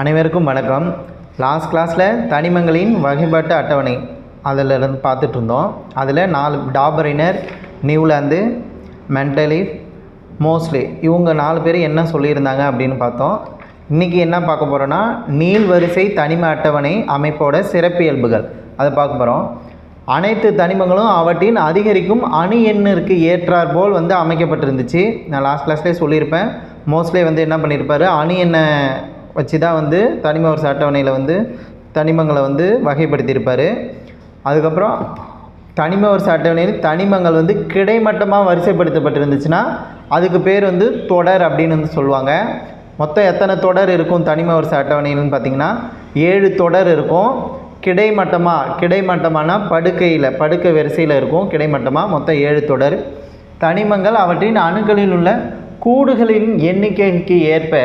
அனைவருக்கும் வணக்கம். லாஸ்ட் கிளாஸில் தனிமங்களின் வகைப்பாட்டு அட்டவணை அதில் இருந்து பார்த்துட்டு இருந்தோம். அதில் நாலு டாபரினர் நியூலாந்து மென்டலிஃப் மோஸ்ட்லி இவங்க நாலு பேர் என்ன சொல்லியிருந்தாங்க அப்படின்னு பார்த்தோம். இன்றைக்கி என்ன பார்க்க போகிறோன்னா நீள் வரிசை தனிம அட்டவணை அமைப்போட சிறப்பியல்புகள். அதை பார்க்க போகிறோம் அனைத்து தனிமங்களும் அவற்றின் அதிகரிக்கும் அணு எண்ணிற்கு ஏற்றார் போல் வந்து அமைக்கப்பட்டிருந்துச்சு. நான் லாஸ்ட் கிளாஸ்லேயே சொல்லியிருப்பேன். மோஸ்ட்லி வந்து என்ன பண்ணியிருப்பார்? அணு எண்ணை வச்சு தான் வந்து தனிம வரிசை அட்டவணையில் வந்து தனிமங்களை வந்து வகைப்படுத்தியிருப்பார். அதுக்கப்புறம் தனிம வரிசை அட்டவணையில் தனிமங்கள் வந்து கிடைமட்டமாக வரிசைப்படுத்தப்பட்டிருந்துச்சுன்னா அதுக்கு பேர் வந்து தொடர் அப்படின்னு வந்து சொல்லுவாங்க. மொத்தம் எத்தனை தொடர் இருக்கும் தனிம வரிசை அட்டவணையில்னு பார்த்தீங்கன்னா ஏழு தொடர் இருக்கும். கிடைமட்டமாக கிடைமட்டமான படுக்கையில் படுக்கை வரிசையில் இருக்கும். கிடைமட்டமாக மொத்தம் ஏழு தொடர். தனிமங்கள் அவற்றின் அணுக்களில் உள்ள கூடுகளின் எண்ணிக்கைக்கு ஏற்ப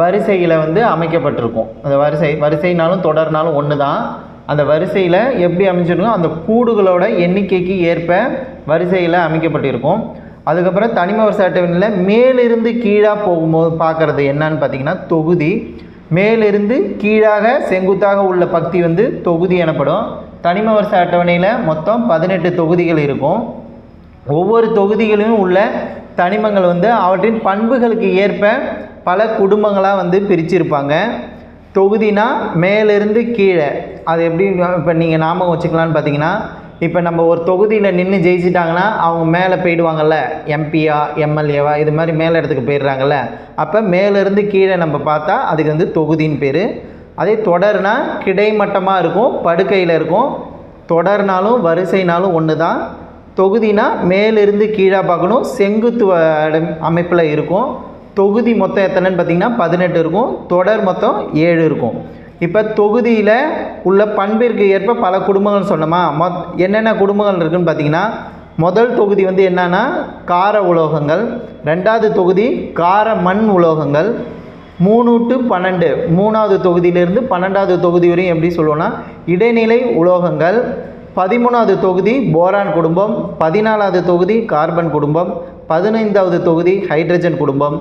வரிசையில் வந்து அமைக்கப்பட்டிருக்கும். அந்த வரிசை வரிசைனாலும் தொடர்னாலும் ஒன்று தான் அந்த வரிசையில் எப்படி அமைஞ்சிருக்கோ அந்த கூடுகளோட எண்ணிக்கைக்கு ஏற்ப வரிசையில் அமைக்கப்பட்டிருக்கும். அதுக்கப்புறம் தனிம வரிசை அட்டவணையில் மேலிருந்து கீழாக போகும்போது பார்க்குறது என்னன்னு பார்த்தீங்கன்னா தொகுதி. மேலிருந்து கீழாக செங்குத்தாக உள்ள பக்தி வந்து தொகுதி எனப்படும். தனிம வரிசை அட்டவணையில் மொத்தம் பதினெட்டு தொகுதிகள் இருக்கும். ஒவ்வொரு தொகுதிகளிலும் உள்ள தனிமங்கள் வந்து அவற்றின் பண்புகளுக்கு ஏற்ப பல குடும்பங்களாக வந்து பிரிச்சிருப்பாங்க. தொகுதினா மேலிருந்து கீழே. அது எப்படி இப்போ நீங்கள் ஞாபகம் வச்சுக்கலான்னு பார்த்தீங்கன்னா இப்போ நம்ம ஒரு தொகுதியில் நின்று ஜெயிச்சிட்டாங்கன்னா அவங்க மேலே போயிடுவாங்கல்ல எம்பியா எம்எல்ஏவா இது மாதிரி மேலே இடத்துக்கு போயிடுறாங்கல்ல அப்போ மேலேருந்து கீழே நம்ம பார்த்தா அதுக்கு வந்து தொகுதின்னு பேர். அதே தொடர்னா கிடைமட்டமாக இருக்கும் படுக்கையில் இருக்கும். தொடர்னாலும் வரிசைனாலும் ஒன்று தான் தொகுதினா மேலிருந்து கீழே பார்க்கணும் செங்குத்து அமைப்பில் இருக்கும். தொகுதி மொத்தம் எத்தனைன்னு பார்த்தீங்கன்னா பதினெட்டு இருக்கும். தொடர் மொத்தம் ஏழு இருக்கும். இப்போ தொகுதியில் உள்ள பண்பிற்கு ஏற்ப பல குடும்பங்கள் சொன்னோமா? மொத் என்னென்ன குடும்பங்கள் இருக்குதுன்னு பார்த்தீங்கன்னா முதல் தொகுதி வந்து என்னென்னா கார உலோகங்கள். ரெண்டாவது தொகுதி கார மண் உலோகங்கள். மூணு டு பன்னெண்டு. மூணாவது தொகுதியிலேருந்து பன்னெண்டாவது தொகுதி வரையும் எப்படி சொல்லுவோன்னா இடைநிலை உலோகங்கள். பதிமூணாவது தொகுதி போரான் குடும்பம். பதினாலாவது தொகுதி கார்பன் குடும்பம். பதினைந்தாவது தொகுதி ஹைட்ரஜன் குடும்பம்.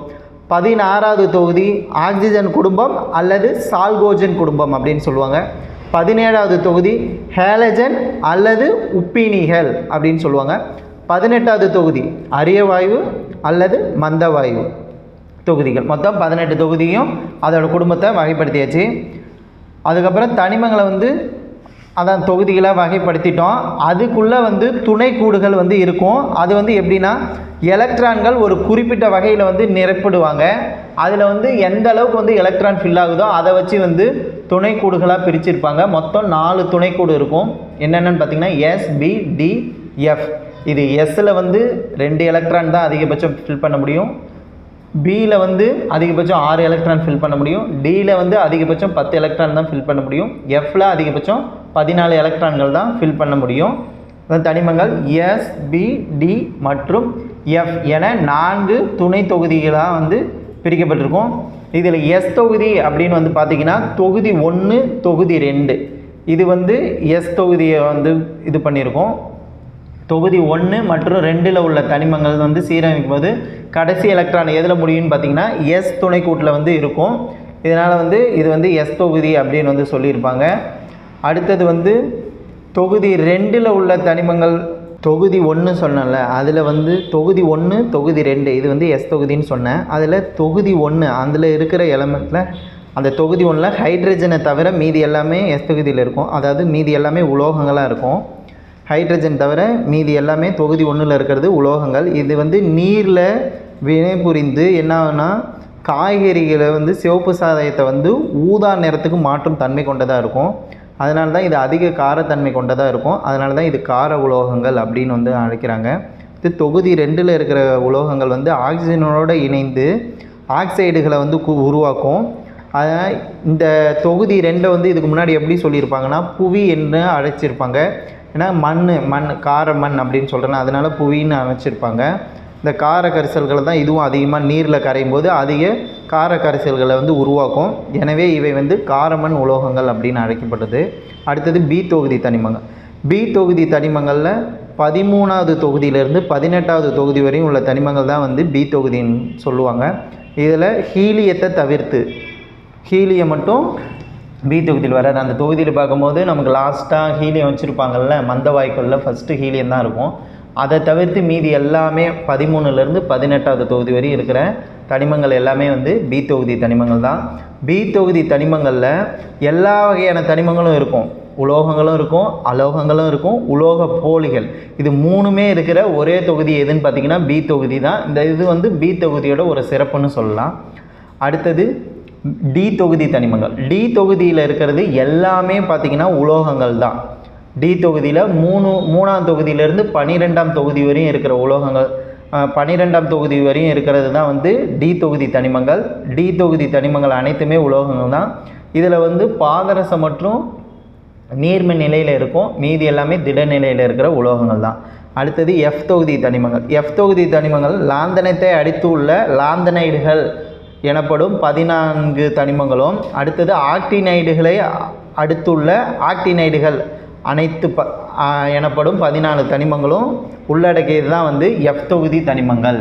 பதினாறாவது தொகுதி ஆக்சிஜன் குடும்பம் அல்லது சால்கோஜன் குடும்பம் அப்படின்னு சொல்லுவாங்க. பதினேழாவது தொகுதி ஹேலஜன் அல்லது உப்பீனிகள் அப்படின்னு சொல்லுவாங்க. பதினெட்டாவது தொகுதி அரியவாயு அல்லது மந்தவாயு தொகுதிகள். மொத்தம் பதினெட்டு தொகுதியும் அதோடய குடும்பத்தை வகைப்படுத்தியாச்சு. அதுக்கப்புறம் தனிமங்களை வந்து அதான் தொகுதிகளை வகைப்படுத்திட்டோம். அதுக்குள்ளே வந்து துணைக்கூடுகள் வந்து இருக்கும். அது வந்து எப்படின்னா எலக்ட்ரான்கள் ஒரு குறிப்பிட்ட வகையில் வந்து நிரப்பிடுவாங்க. அதில் வந்து எந்த அளவுக்கு வந்து எலக்ட்ரான் ஃபில் ஆகுதோ அதை வச்சு வந்து துணைக்கூடுகளாக பிரிச்சிருப்பாங்க. மொத்தம் நாலு துணைக்கூடு இருக்கும். என்னென்னு பார்த்தீங்கன்னா எஸ் பி டி எஃப் இது எஸ்ஸில் வந்து ரெண்டு எலக்ட்ரான் தான் அதிகபட்சம் ஃபில் பண்ண முடியும். பியில் வந்து அதிகபட்சம் ஆறு எலக்ட்ரான் ஃபில் பண்ண முடியும். டியில் வந்து அதிகபட்சம் பத்து எலக்ட்ரான் தான் ஃபில் பண்ண முடியும். எஃப்ல அதிகபட்சம் பதினாலு எலக்ட்ரான்கள் தான் ஃபில் பண்ண முடியும். தனிமங்கள் எஸ் பி டி மற்றும் எஃப் என நான்கு துணை தொகுதிகளாக வந்து பிரிக்கப்பட்டிருக்கும். இதில் எஸ் தொகுதி அப்படின்னு வந்து பார்த்திங்கன்னா தொகுதி ஒன்று தொகுதி ரெண்டு. இது வந்து எஸ் தொகுதியை வந்து இது பண்ணியிருக்கோம். தொகுதி ஒன்று மற்றும் ரெண்டில் உள்ள தனிமங்கள் வந்து சீரமைக்கும் போது கடைசி எலக்ட்ரான் எதில் முடியும்னு பார்த்திங்கன்னா எஸ் துணைக்கூட்டில் வந்து இருக்கும். இதனால் வந்து இது வந்து எஸ் தொகுதி அப்படின்னு வந்து சொல்லியிருப்பாங்க. அடுத்தது வந்து தொகுதி ரெண்டில் உள்ள தனிமங்கள் தொகுதி ஒன்று சொன்னேன்ல அதில் வந்து தொகுதி ஒன்று தொகுதி ரெண்டு இது வந்து எஸ் தொகுதின்னு சொன்னேன். அதில் தொகுதி ஒன்று அதில் இருக்கிற எலமெண்ட்டில் அந்த தொகுதி ஒன்றில் ஹைட்ரஜனை தவிர மீதி எல்லாமே எஸ் தொகுதியில் இருக்கும். அதாவது மீதி எல்லாமே உலோகங்களாக இருக்கும். ஹைட்ரஜன் தவிர மீதி எல்லாமே தொகுதி ஒன்றில் இருக்கிறது உலோகங்கள். இது வந்து நீரில் வினைபுரிந்து என்ன ஆகுனா காய்கறிகளை வந்து சிவப்பு சாதயத்தை வந்து ஊதா நிறத்துக்கு மாற்றும் தன்மை கொண்டதாக இருக்கும். அதனால தான் இது அதிக காரத்தன்மை கொண்டதாக இருக்கும். அதனால தான் இது கார உலோகங்கள் அப்படின்னு வந்து அழைக்கிறாங்க. இது தொகுதி ரெண்டில் இருக்கிற உலோகங்கள் வந்து ஆக்சிஜனோடு இணைந்து ஆக்சைடுகளை வந்து கு உருவாக்கும். அதனால் இந்த தொகுதி ரெண்டை வந்து இதுக்கு முன்னாடி எப்படி சொல்லியிருப்பாங்கன்னா புவி என்று அழைச்சிருப்பாங்க. ஏன்னா மண் மண் கார மண் அப்படின்னு சொல்கிறேன்னா அதனால் புவின்னு அமைச்சிருப்பாங்க. இந்த கார கரிசல்களை தான் இதுவும் அதிகமாக நீரில் கரையும் போது அதிக கார கரைசல்களை வந்து உருவாக்கும். எனவே இவை வந்து காரமண் உலோகங்கள் அப்படின்னு அழைக்கப்பட்டது. அடுத்தது பி தொகுதி தனிமங்கள். பி தொகுதி தனிமங்களில் பதிமூணாவது தொகுதியிலேருந்து பதினெட்டாவது தொகுதி வரையும் உள்ள தனிமங்கள் தான் வந்து பி தொகுதின்னு சொல்லுவாங்க. இதில் ஹீலியத்தை தவிர்த்து ஹீலியம் மட்டும் பி தொகுதியில் வராது. அந்த தொகுதியில் பார்க்கும்போது நமக்கு லாஸ்ட்டாக ஹீலியம் வச்சுருப்பாங்கல்ல மந்த வாய்க்குள்ள ஃபஸ்ட்டு ஹீலியம் தான் இருக்கும். அதை தவிர்த்து மீதி எல்லாமே பதிமூணுலேருந்து பதினெட்டாவது தொகுதி வரையும் இருக்கிற தனிமங்கள் எல்லாமே வந்து பி தொகுதி தனிமங்கள் தான். பி தொகுதி தனிமங்களில் எல்லா வகையான தனிமங்களும் இருக்கும். உலோகங்களும் இருக்கும் அலோகங்களும் இருக்கும் உலோக போலிகள். இது மூணுமே இருக்கிற ஒரே தொகுதி எதுன்னு பார்த்தீங்கன்னா பி தொகுதி தான். இந்த இது வந்து பி தொகுதியோட ஒரு சிறப்புன்னு சொல்லலாம். அடுத்தது டி தொகுதி தனிமங்கள். டி தொகுதியில் இருக்கிறது எல்லாமே பார்த்திங்கன்னா உலோகங்கள் தான். டி தொகுதியில் மூணு மூணாம் தொகுதியிலேருந்து பன்னிரெண்டாம் தொகுதி வரையும் இருக்கிற உலோகங்கள் பனிரெண்டாம் பன்னிரெண்டாம் தொகுதி வரையும் இருக்கிறது தான் வந்து டி தொகுதி தனிமங்கள். டி தொகுதி தனிமங்கள் அனைத்துமே உலோகங்கள் தான். இதில் வந்து பாதரசம் மற்றும் நீர்ம நிலையில் இருக்கும். மீதி எல்லாமே திட நிலையில் இருக்கிற உலோகங்கள் தான். அடுத்தது எஃப் தொகுதி தனிமங்கள். எஃப் தொகுதி தனிமங்கள் லாந்தனத்தை அடித்து உள்ள லாந்தனைடுகள் எனப்படும் பதினான்கு தனிமங்களும் அடுத்தது ஆக்டினைடுகளை அடுத்துள்ள ஆக்டினைடுகள் அனைத்து ப எனப்படும் பதினாலு தனிமங்களும் உள்ளடக்கியது தான் வந்து எஃப் தொகுதி தனிமங்கள்.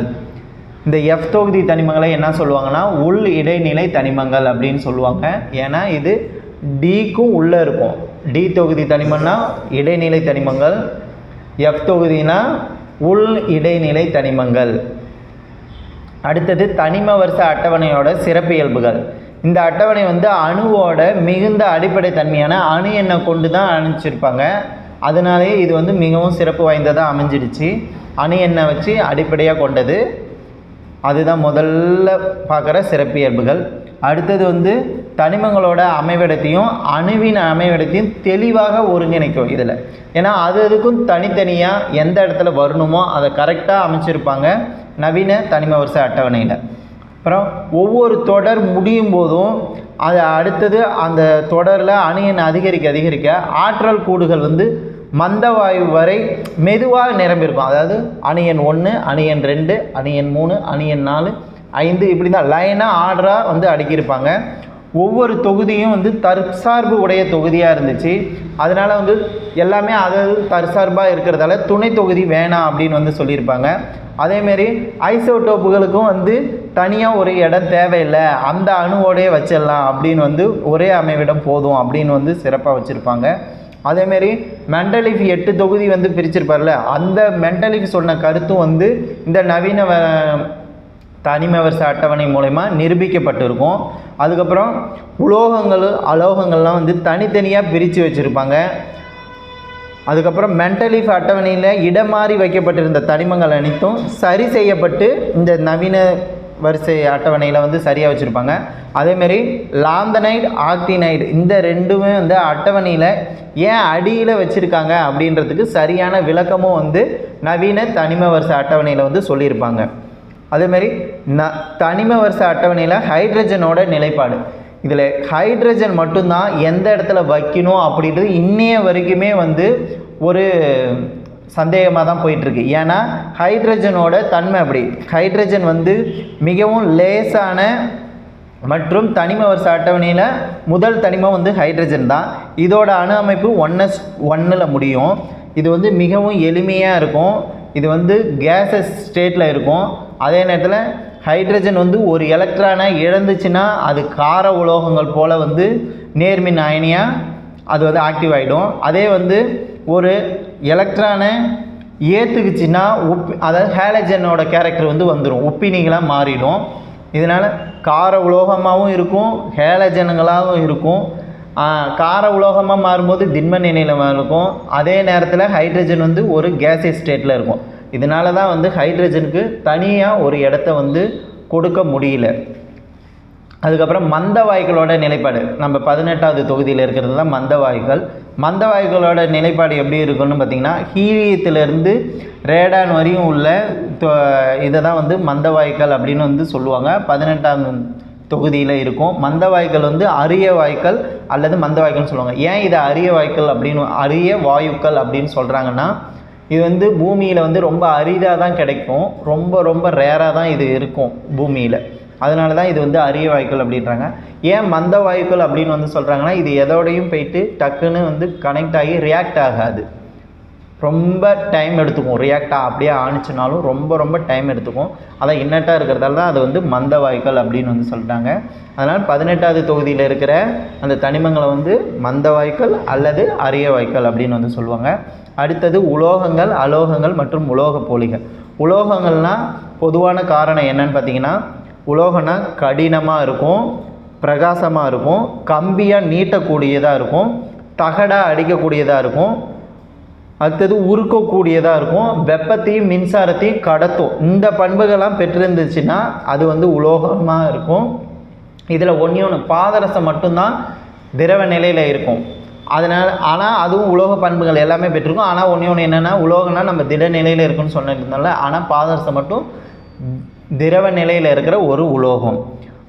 இந்த எஃப் தொகுதி தனிமங்களை என்ன சொல்லுவாங்கன்னா உள் இடைநிலை தனிமங்கள் அப்படின்னு சொல்லுவாங்க. ஏன்னா இது டிக்கும் உள்ளே இருக்கும். டி தொகுதி தனிமம்னா இடைநிலை தனிமங்கள் எஃப் தொகுதினா உள் இடைநிலை தனிமங்கள். அடுத்தது தனிம வருஷ அட்டவணையோட சிறப்பியல்புகள் இந்த அட்டவணை வந்து அணுவோட மிகுந்த அடிப்படை தன்மையான அணு எண்ணை கொண்டு தான் அணிச்சிருப்பாங்க அதனாலேயே இது வந்து மிகவும் சிறப்பு வாய்ந்ததாக அமைஞ்சிடுச்சு. அணு எண்ணை வச்சு அடிப்படையாக கொண்டது. அதுதான் முதல்ல பார்க்குற சிறப்பியல்புகள் அடுத்தது வந்து தனிமங்களோட அமைவிடத்தையும் அணுவின் அமைவிடத்தையும் தெளிவாக ஒருங்கிணைக்கும் இதில். ஏன்னா அது அதுக்கும் தனித்தனியாக எந்த இடத்துல வரணுமோ அதை கரெக்டாக அமைச்சிருப்பாங்க. நவீன தனிம வரிசை அட்டவணையில். அப்புறம் ஒவ்வொரு தொடர் முடியும் போதும் அது அடுத்தது அந்த தொடரில் அணு எண் அதிகரிக்க அதிகரிக்க ஆற்றல் கூடுகள் வந்து மந்தவாயு வரை மெதுவாக நிரம்பியிருக்கும் அதாவது அணு எண் ஒன்று அணு எண் ரெண்டு அணு எண் மூணு அணு எண் நாலு ஐந்து இப்படி தான் லைனாக ஆர்டராக வந்து அடுக்கியிருப்பாங்க. ஒவ்வொரு தொகுதியும் வந்து தற்சார்பு உடைய தொகுதியாக இருந்துச்சு. அதனால் வந்து எல்லாமே அதாவது தற்சார்பாக இருக்கிறதால துணை தொகுதி வேணாம் அப்படின்னு வந்து சொல்லியிருப்பாங்க. அதேமாரி ஐசோடோப்புகளுக்கும் வந்து தனியாக ஒரு இடம் தேவையில்லை. அந்த அணுவோடயே வச்சிடலாம் அப்படின்னு வந்து ஒரே அமைவிடம் போதும் அப்படின்னு வந்து சிறப்பாக வச்சுருப்பாங்க. அதேமாரி மெண்டலிஃப் எட்டு தொகுதி வந்து பிரிச்சிருப்பார்ல அந்த மெண்டலிஃப் சொன்ன கருத்தும் வந்து இந்த நவீன வ- தனிம வரிசை அட்டவணை மூலயமா நிரூபிக்கப்பட்டிருக்கும். அதுக்கப்புறம் உலோகங்கள் அலோகங்கள்லாம் வந்து தனித்தனியாக பிரித்து வச்சுருப்பாங்க. அதுக்கப்புறம் மென்டலிஃப் அட்டவணையில் இடம் மாறி வைக்கப்பட்டிருந்த தனிமங்கள் அனைத்தும் சரி செய்யப்பட்டு இந்த நவீன வரிசை அட்டவணையில் வந்து சரியாக வச்சுருப்பாங்க. அதேமாரி லாந்தனைடு ஆக்டினைடு இந்த ரெண்டுமே வந்து அட்டவணையில் ஏன் அடியில் வச்சுருக்காங்க அப்படின்றதுக்கு சரியான விளக்கமும் வந்து நவீன தனிம வரிசை அட்டவணையில் வந்து சொல்லியிருப்பாங்க. அதேமாரி ந தனிம வரிசை அட்டவணையில் ஹைட்ரஜனோட நிலைப்பாடு. இதில் ஹைட்ரஜன் மட்டும்தான் எந்த இடத்துல வைக்கணும் அப்படின்றது இன்னைய வரைக்குமே வந்து ஒரு சந்தேகமாக தான் போயிட்டுருக்கு. ஏன்னா ஹைட்ரஜனோட தன்மை அப்படி. ஹைட்ரஜன் வந்து மிகவும் லேசான மற்றும் தனிம வருஷ அட்டவணையில் முதல் தனிமம் வந்து ஹைட்ரஜன் தான். இதோட அணு அமைப்பு ஒன்னஸ் ஒன்னில் முடியும். இது வந்து மிகவும் எளிமையாக இருக்கும். இது வந்து கேஸஸ் ஸ்டேட்டில் இருக்கும். அதே நேரத்தில் ஹைட்ரஜன் வந்து ஒரு எலக்ட்ரானை இழந்துச்சுன்னா அது கார உலோகங்கள் போல் வந்து நேர்மின் அயனியாக அது வந்து ஆக்டிவ் ஆகிடும் அதே வந்து ஒரு எலக்ட்ரானை ஏற்றுக்குச்சின்னா உப் அதாவது ஹேலஜனோட கேரக்டர் வந்து வந்துடும் உப்பினிகளாக மாறிடும். இதனால் கார உலோகமாகவும் இருக்கும் ஹேலஜனுங்களாகவும் இருக்கும். கார உலோகமாக மாறும்போது திண்ம நிலையில் இருக்கும். அதே நேரத்தில் ஹைட்ரஜன் வந்து ஒரு கேசியஸ் ஸ்டேட்டில் இருக்கும். இதனால தான் வந்து ஹைட்ரஜனுக்கு தனியாக ஒரு இடத்த வந்து கொடுக்க முடியல. அதுக்கப்புறம் மந்த வாய்களோட நிலைப்பாடு. நம்ம பதினெட்டாவது தொகுதியில் இருக்கிறது தான் மந்த வாயுக்கள் மந்த வாயுக்களோட நிலைப்பாடு எப்படி இருக்குன்னு பார்த்தீங்கன்னா ஹீலியத்திலேருந்து ரேடான் வரையும் உள்ள இதை தான் வந்து மந்த வாய்கள் அப்படின்னு வந்து சொல்லுவாங்க. பதினெட்டாம் தொகுதியில் இருக்கும். மந்த வாய்கள் வந்து அரிய வாயுக்கள் அல்லது மந்த வாய்க்கள்னு சொல்லுவாங்க. ஏன் இதை அரிய வாய்க்கள் அப்படின்னு அரிய வாயுக்கள் அப்படின்னு சொல்கிறாங்கன்னா இது வந்து பூமியில் வந்து ரொம்ப அரிதாக தான் கிடைக்கும். ரொம்ப ரொம்ப ரேராக தான் இது இருக்கும் பூமியில். அதனால தான் இது வந்து அரிய வாயுக்கள் அப்படின்றாங்க. ஏன் மந்த வாயுக்கள் அப்படின்னு வந்து சொல்கிறாங்கன்னா இது எதோடையும் போயிட்டு டக்குன்னு வந்து கனெக்ட் ஆகி ரியாக்ட் ஆகாது. ரொம்ப டைம் எடுத்துக்கும். ரியாக்டாக அப்படியே ஆணிச்சுனாலும் ரொம்ப ரொம்ப டைம் எடுத்துக்கும். அதான் இன்னட்டாக இருக்கிறதால தான் அது வந்து மந்த வாய்க்கால் அப்படின்னு வந்து சொல்லிட்டாங்க அதனால் பதினெட்டாவது தொகுதியில் இருக்கிற அந்த தனிமங்களை வந்து மந்த வாய்க்கால் அல்லது அரிய வாய்க்கால் அப்படின்னு வந்து சொல்லுவாங்க. அடுத்தது உலோகங்கள் அலோகங்கள் மற்றும் உலோக போலிகள். உலோகங்கள்னால் பொதுவான காரணம் என்னன்னு பார்த்தீங்கன்னா உலோகம்னா கடினமாக இருக்கும் பிரகாசமாக இருக்கும் கம்பியாக நீட்டக்கூடியதாக இருக்கும் தகடாக அடிக்கக்கூடியதாக இருக்கும் அடுத்தது உருக்கக்கூடியதாக இருக்கும். வெப்பத்தையும் மின்சாரத்தையும் கடத்தும். இந்த பண்புகள்லாம் பெற்றிருந்துச்சுன்னா அது வந்து உலோகமாக இருக்கும். இதில் ஒன்றே ஒன்று பாதரசம் மட்டும்தான் திரவ நிலையில் இருக்கும். அதனால் ஆனால் அதுவும் உலோக பண்புகள் எல்லாமே பெற்றிருக்கும். ஆனால் ஒன்றே ஒன்று என்னென்னா உலோகம்னா நம்ம திட நிலையில் இருக்குன்னு சொன்னதுனால ஆனால் பாதரசம் மட்டும் திரவ நிலையில் இருக்கிற ஒரு உலோகம்.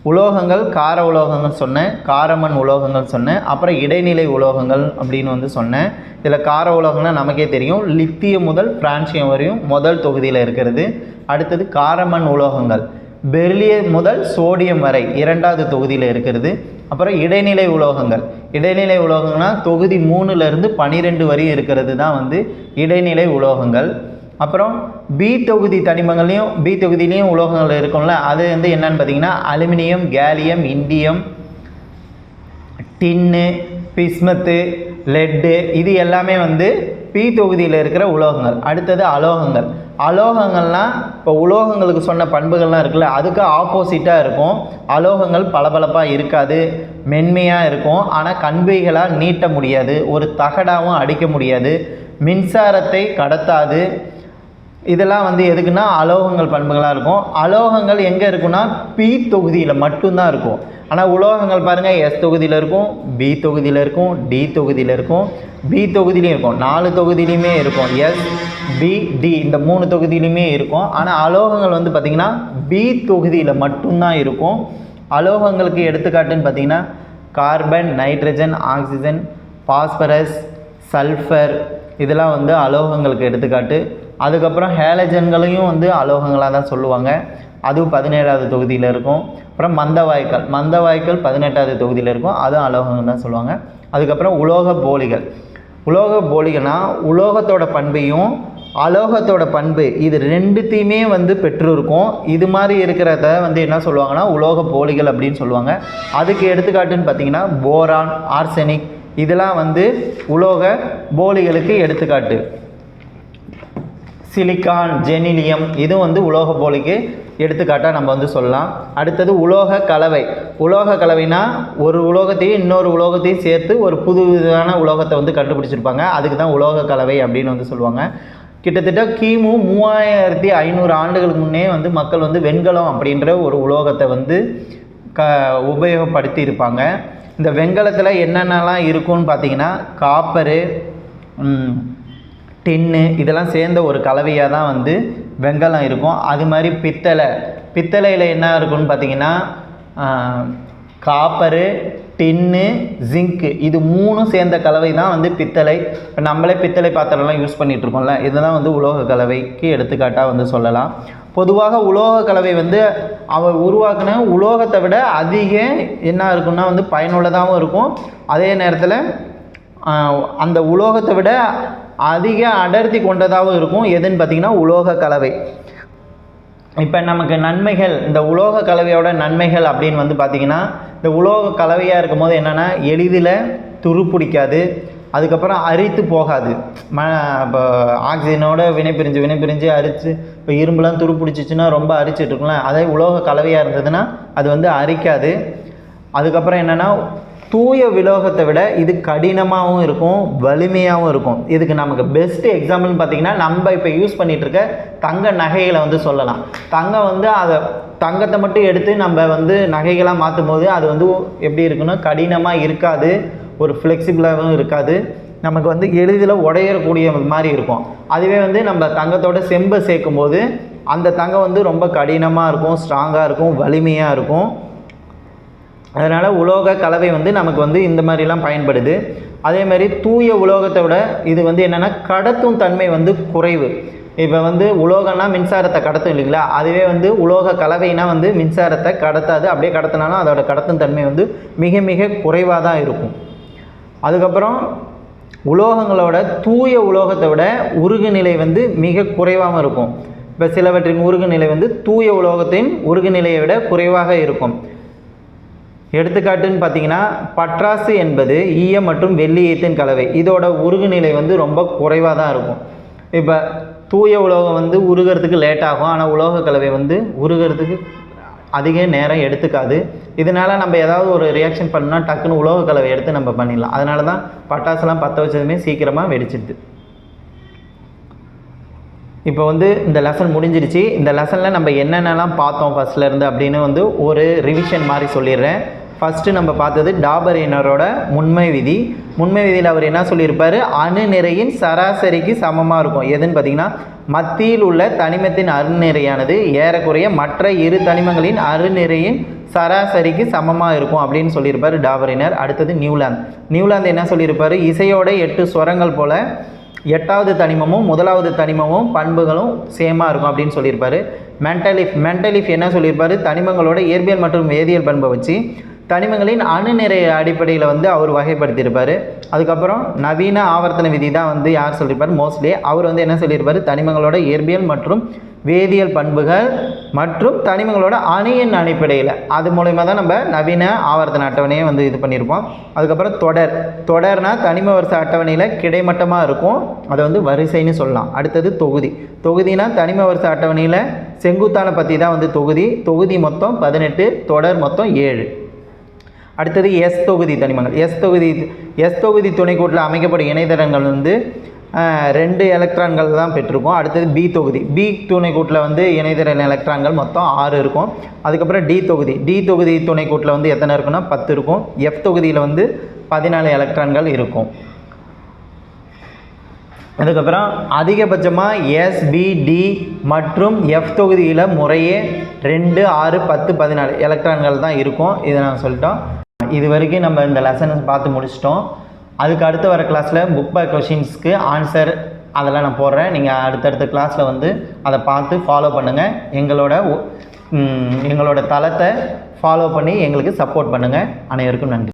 உலோகங்கள் கார உலோகங்கள் சொன்னேன் காரமண் உலோகங்கள் சொன்னேன் அப்புறம் இடைநிலை உலோகங்கள் அப்படின்னு வந்து சொன்னேன். இதில் கார உலோகம்னா நமக்கே தெரியும். லித்தியம் முதல் பிரான்சியம் வரையும் முதல் தொகுதியில் இருக்கிறது. அடுத்தது காரமண் உலோகங்கள். பெர்லியம் முதல் சோடியம் வரை இரண்டாவது தொகுதியில் இருக்கிறது. அப்புறம் இடைநிலை உலோகங்கள். இடைநிலை உலோகங்கள்னா தொகுதி மூணுலேருந்து பனிரெண்டு வரையும் இருக்கிறது தான் வந்து இடைநிலை உலோகங்கள். அப்புறம் பி தொகுதி தனிமங்கள்லையும் பி தொகுதியிலையும் உலோகங்கள் இருக்கும்ல அது வந்து என்னன்னு பார்த்தீங்கன்னா aluminium gallium indium tin bismuth lead இது எல்லாமே வந்து பி தொகுதியில் இருக்கிற உலோகங்கள். அடுத்தது அலோகங்கள். அலோகங்கள்லாம் இப்போ உலோகங்களுக்கு சொன்ன பண்புகள்லாம் இருக்குல்ல அதுக்கு ஆப்போசிட்டாக இருக்கும். அலோகங்கள் பளபளப்பாக இருக்காது மென்மையாக இருக்கும். ஆனால் கண்பிகளாக நீட்ட முடியாது ஒரு தகடாகவும் அடிக்க முடியாது மின்சாரத்தை கடத்தாது இதெல்லாம் வந்து எதுக்குன்னா அலோகங்கள் பண்புகளாக இருக்கும். அலோகங்கள் எங்கே இருக்குன்னா பி தொகுதியில் மட்டும்தான் இருக்கும். ஆனால் உலோகங்கள் பாருங்கள் எஸ் தொகுதியில் இருக்கும் பி தொகுதியில் இருக்கும் டி தொகுதியில் இருக்கும் பி தொகுதியிலையும் இருக்கும். நாலு தொகுதியிலையுமே இருக்கும். எஸ் பி டி இந்த மூணு தொகுதியிலையுமே இருக்கும். ஆனால் அலோகங்கள் வந்து பார்த்திங்கன்னா பி தொகுதியில் மட்டும்தான் இருக்கும். அலோகங்களுக்கு எடுத்துக்காட்டுன்னு பார்த்தீங்கன்னா carbon nitrogen oxygen phosphorus sulphur இதெல்லாம் வந்து அலோகங்களுக்கு எடுத்துக்காட்டு. அதுக்கப்புறம் ஹேலஜன்களையும் வந்து அலோகங்களாக தான் சொல்லுவாங்க. அதுவும் பதினேழாவது தொகுதியில் இருக்கும். அப்புறம் மந்த வாய்க்கால் மந்த வாய்க்கால் பதினெட்டாவது தொகுதியில் இருக்கும். அதுவும் அலோகங்கள் தான் சொல்லுவாங்க. அதுக்கப்புறம் உலோக போலிகள். உலோக போலிகள்னா உலோகத்தோட பண்பையும் அலோகத்தோட பண்பு இது ரெண்டுத்தையுமே வந்து பெற்றிருக்கும். இது மாதிரி இருக்கிறத வந்து என்ன சொல்லுவாங்கன்னா உலோக போலிகள் அப்படின்னு சொல்லுவாங்க. அதுக்கு எடுத்துக்காட்டுன்னு பார்த்தீங்கன்னா போரான் ஆர்செனிக் இதெல்லாம் வந்து உலோக போலிகளுக்கு எடுத்துக்காட்டு. சிலிக்கான் ஜெனிலியம் இதுவும் வந்து உலோக போலிக்கு எடுத்துக்காட்டாக நம்ம வந்து சொல்லலாம். அடுத்தது உலோக கலவை. உலோக கலவைனா ஒரு உலோகத்தையும் இன்னொரு உலோகத்தையும் சேர்த்து ஒரு புது விதமான உலோகத்தை வந்து கண்டுபிடிச்சிருப்பாங்க. அதுக்கு தான் உலோக கலவை அப்படின்னு வந்து சொல்லுவாங்க. கிட்டத்தட்ட கிமு மூவாயிரத்தி ஐநூறு ஆண்டுகளுக்கு முன்னே வந்து மக்கள் வந்து வெண்கலம் அப்படின்ற ஒரு உலோகத்தை வந்து க உபயோகப்படுத்தி இருப்பாங்க. இந்த வெண்கலத்தில் என்னென்னலாம் இருக்கும்னு பார்த்தீங்கன்னா காப்பரு டின்னு இதெல்லாம் சேர்ந்த ஒரு கலவையாக தான் வந்து வெங்கலம் இருக்கும். அது மாதிரி பித்தளை. பித்தளையில் என்ன இருக்கும்னு பார்த்தீங்கன்னா காப்பரு டின்னு ஜிங்க்கு இது மூணும் சேர்ந்த கலவை தான் வந்து பித்தளை. இப்போ நம்மளே பித்தளை பாத்திரம்லாம் யூஸ் பண்ணிகிட்டு இருக்கோம்ல இதுதான் வந்து உலோக கலவைக்கு எடுத்துக்காட்டாக வந்து சொல்லலாம். பொதுவாக உலோக கலவை வந்து அவர் உருவாக்கின உலோகத்தை விட அதிக என்ன இருக்குன்னா வந்து பயனுள்ளதாகவும் இருக்கும். அதே நேரத்தில் அந்த உலோகத்தை விட அதிக அடர்த்தி கொண்டதாகவும் இருக்கும். எதுன்னு பார்த்திங்கன்னா உலோக கலவை. இப்போ நமக்கு நன்மைகள் இந்த உலோக கலவையோட நன்மைகள் அப்படின்னு வந்து பார்த்திங்கன்னா இந்த உலோக கலவையாக இருக்கும் போது என்னென்னா எளிதில் துருப்பிடிக்காது அதுக்கப்புறம் அரித்து போகாது. ம இப்போ ஆக்சிஜனோட வினை பிரிஞ்சு அரித்து இப்போ இரும்புலாம் துருப்பிடிச்சிச்சுன்னா ரொம்ப அரிச்சிட்ருக்கும்ல அதே உலோக கலவையாக இருந்ததுன்னா அது வந்து அரிக்காது. அதுக்கப்புறம் என்னென்னா தூய விலோகத்தை விட இது கடினமாகவும் இருக்கும் வலிமையாகவும் இருக்கும். இதுக்கு நமக்கு பெஸ்ட்டு எக்ஸாம்பிள்னு பார்த்தீங்கன்னா நம்ம இப்போ யூஸ் பண்ணிகிட்ருக்க இருக்க தங்க நகைகளை வந்து சொல்லலாம். தங்கம் வந்து அதை தங்கத்தை மட்டும் எடுத்து நம்ம வந்து நகைகளாக மாற்றும் போது அது வந்து எப்படி இருக்குன்னா கடினமாக இருக்காது. ஒரு ஃப்ளெக்சிபிளாகவும் இருக்காது. நமக்கு வந்து எளிதில் உடையக்கூடிய மாதிரி இருக்கும். அதுவே வந்து நம்ம தங்கத்தோட செம்பை சேர்க்கும் போது அந்த தங்கம் வந்து ரொம்ப கடினமாக இருக்கும் ஸ்ட்ராங்காக இருக்கும் வலிமையாக இருக்கும். அதனால் உலோக கலவை வந்து நமக்கு வந்து இந்த மாதிரிலாம் பயன்படுது. அதே மாதிரி தூய உலோகத்தை விட இது வந்து என்னென்னா கடத்தும் தன்மை வந்து குறைவு. இப்போ வந்து உலோகம்னா மின்சாரத்தை கடத்தும் இல்லைங்களா? அதுவே வந்து உலோக கலவைனா வந்து மின்சாரத்தை கடத்தாது. அப்படியே கடத்தினாலும் அதோட கடத்தும் தன்மை வந்து மிக மிக குறைவாக தான் இருக்கும். அதுக்கப்புறம் உலோகங்களோட தூய உலோகத்தை விட உருகு நிலை வந்து மிக குறைவாகவும் இருக்கும். இப்போ சிலவற்றின் உருகு நிலை வந்து தூய உலோகத்தின் உருகு நிலையை விட குறைவாக இருக்கும். எடுத்துக்காட்டுன்னு பார்த்தீங்கன்னா பட்ராசு என்பது ஈயம் மற்றும் வெள்ளி ஈயத்தின் கலவை. இதோட உருகு நிலை வந்து ரொம்ப குறைவாக தான் இருக்கும். இப்போ தூய உலோகம் வந்து உருகிறதுக்கு லேட் ஆகும். ஆனால் உலோக கலவை வந்து உருகிறதுக்கு அதிக நேரம் எடுத்துக்காது. இதனால் நம்ம ஏதாவது ஒரு ரியாக்ஷன் பண்ணால் டக்குன்னு உலோக கலவை எடுத்து நம்ம பண்ணிடலாம். அதனால தான் பட்டாசுலாம் பற்ற வச்சதுமே சீக்கிரமாக வெடிச்சிடுது. இப்போ வந்து இந்த லெசன் முடிஞ்சிருச்சு. இந்த லெசனில் நம்ம என்னென்னலாம் பார்த்தோம் ஃபஸ்ட்லேருந்து அப்படின்னு வந்து ஒரு ரிவிஷன் மாதிரி சொல்லிடுறேன். ஃபஸ்ட்டு நம்ம பார்த்தது டாபரினரோட முன்மை விதி. முன்மை விதியில் அவர் என்ன சொல்லியிருப்பார்? அணு நிறையின் சராசரிக்கு சமமாக இருக்கும். எதுன்னு பார்த்தீங்கன்னா மத்தியில் உள்ள தனிமத்தின் அருநிறையானது ஏறக்குறைய மற்ற இரு தனிமங்களின் அருநிறையின் சராசரிக்கு சமமாக இருக்கும் அப்படின்னு சொல்லியிருப்பார் டாபரினர். அடுத்தது நியூலாந்து. நியூலாந்து என்ன சொல்லியிருப்பார்? இசையோட எட்டு ஸ்வரங்கள் போல் எட்டாவது தனிமமும் முதலாவது தனிமமும் பண்புகளும் சேமாக இருக்கும் அப்படின்னு சொல்லியிருப்பாரு. மென்டலிஃப் மென்டலிஃப் என்ன சொல்லியிருப்பாரு? தனிமங்களோட இயற்பியல் மற்றும் வேதியியல் பண்பை வச்சு தனிமங்களின் அணுநிறை அடிப்படையில் வந்து அவர் வகைப்படுத்தியிருப்பார். அதுக்கப்புறம் நவீன ஆவர்த்தன விதி தான் வந்து யார் சொல்லியிருப்பார்? மோஸ்ட்லி அவர் வந்து என்ன சொல்லியிருப்பார்? தனிமங்களோட இயற்பியல் மற்றும் வேதியியல் பண்புகள் மற்றும் தனிமங்களோட அணியின் அடிப்படையில். அது மூலயமா தான் நம்ம நவீன ஆவர்த்தன அட்டவணையை வந்து இது பண்ணியிருப்போம் அதுக்கப்புறம் தொடர். தொடர்னா தனிம வரிசை அட்டவணையில் கிடைமட்டமாக இருக்கும். அதை வந்து வரிசைன்னு சொல்லலாம். அடுத்தது தொகுதி. தொகுதினா தனிம வரிசை அட்டவணையில் செங்குத்தான பற்றி தான் வந்து தொகுதி. தொகுதி மொத்தம் பதினெட்டு தொடர் மொத்தம் ஏழு. அடுத்தது எஸ் தொகுதி தனிமங்கள். எஸ் தொகுதி எஸ் தொகுதி துணைக்கூட்டில் அமைக்கப்படும் இணையதளங்கள் வந்து ரெண்டு எலக்ட்ரான்கள் தான் பெற்றிருக்கும். அடுத்தது பி தொகுதி. பி துணைக்கூட்டில் வந்து இணையதள எலக்ட்ரான்கள் மொத்தம் ஆறு இருக்கும். அதுக்கப்புறம் டி தொகுதி. டி தொகுதி துணைக்கூட்டில் வந்து எத்தனை இருக்குன்னா பத்து இருக்கும். எஃப் தொகுதியில் வந்து பதினாலு எலக்ட்ரான்கள் இருக்கும். அதுக்கப்புறம் அதிகபட்சமாக எஸ்பிடி மற்றும் எஃப் தொகுதியில் முறையே ரெண்டு ஆறு பத்து பதினாலு எலக்ட்ரான்கள் தான் இருக்கும். இதை நான் சொல்லிட்டோம். இது வரைக்கும் நம்ம இந்த லெசன்ஸ் பார்த்து முடிச்சிட்டோம். அதுக்கு அடுத்து வர கிளாஸில் புக் பை கொஷின்ஸ்க்கு ஆன்சர் அதெல்லாம் நான் போடுறேன். நீங்கள் அடுத்தடுத்த கிளாஸில் வந்து அதை பார்த்து ஃபாலோ பண்ணுங்கள் எங்களோட எங்களோட தளத்தை ஃபாலோ பண்ணி எங்களுக்கு சப்போர்ட் பண்ணுங்கள் அனைவருக்கும் நன்றி.